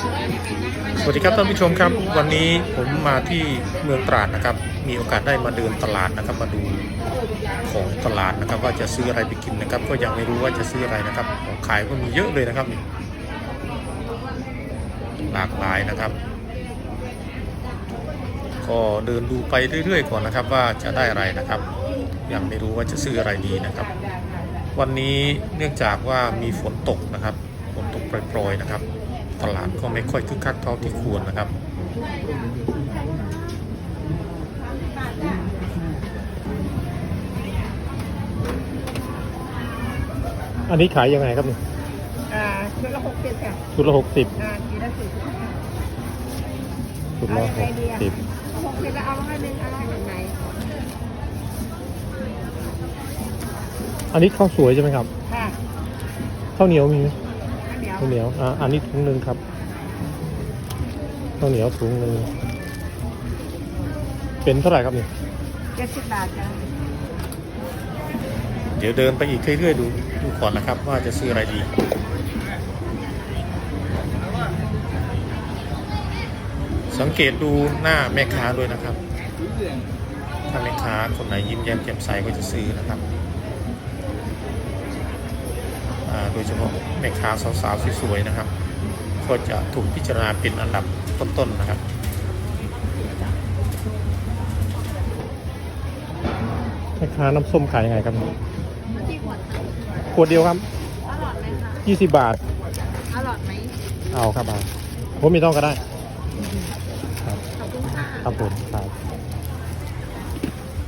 สวัสดีครับท่านผู้ชมครับ วันนี้ผมมาที่เมืองตราดนะครับ มีโอกาสได้มาเดินตลาดนะครับ มาดูของตลาดนะครับ ว่าจะซื้ออะไรไปกินนะครับ ก็ยังไม่รู้ว่าจะซื้ออะไรนะครับ ของขายก็มีเยอะเลยนะครับนี่หลากหลายนะครับ ก็เดินดูไปเรื่อยๆก่อนนะครับ ว่าจะได้อะไรนะครับ ยังไม่รู้ว่าจะซื้ออะไรดีนะครับ วันนี้เนื่องจากว่ามีฝนตกนะครับฝนตกโปรยๆนะครับ ตลาดก็ไม่ค่อยคึกคักเท่าที่ควรนะครับอันนี้ขายยังไงครับเนี่ยอ่าชุดละหกสิบค่ะชุดละหกสิบอ่าชุดละสี่สิบค่ะชุดละหกสิบเอาหกสิบแล้วเอาให้หนึ่งอะไรแบบไหนอันนี้ข้าวสวยใช่ไหมครับ ค่ะข้าวเหนียวมีไหม ข้าวเหนียวข้าวเหนียวอ่าอันนี้ถุงหนึ่งครับข้าวเหนียวถุงหนึ่งเป็นเท่าไหร่ครับเนี่ยเจ็ดสิบบาทค่ะเดี๋ยวเดินไปอีกเรื่อยๆดูดูก่อนนะครับ ว่าจะซื้ออะไรดีสังเกตดูหน้าแม่ค้าด้วยนะครับ ถ้าแม่ค้าคนไหนยิ้มแย้มแจ่มใสก็จะซื้อนะครับ โดยเฉพาะแม่ค้าสาวๆสวยๆนะครับ ก็จะถูกพิจารณาเป็นอันดับต้นๆนะครับแม่ค้าน้ำส้มขายยังไงครับที่ขวดขวดเดียวครับอร่อยไหมคะ20บาท อร่อยไหมเอาครับเอาผมไม่ต้องก็ได้ ครับขอบคุณค่ะครับผมครับ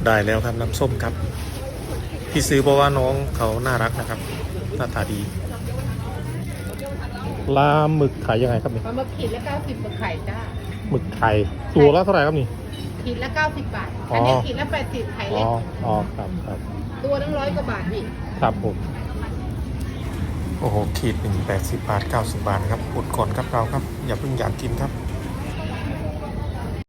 ได้แล้วครับน้ำส้มครับ ที่ซื้อเพราะว่าน้องเขาน่ารักนะครับ หน้าตาดีปลาหมึกขายยังไงครับนี่ปลาหมึกขีดละเก้าสิบหมึกไข่จ้าหมึกไข่ตัวละเท่าไหร่ครับนี่ขีดละเก้าสิบบาทอ๋ออัอันนี้ขีดละแปดสิบไข่อ๋เล็อกอ๋อครับครับ ตัวตั้งร้อยกว่าบาทพี่ครับผมโอ้โหขีดหนึ่งแปดสิบบาทเก้าสิบบาทครับอดก่อนครับเราครับ อย่าเพิ่งอยากกินครับ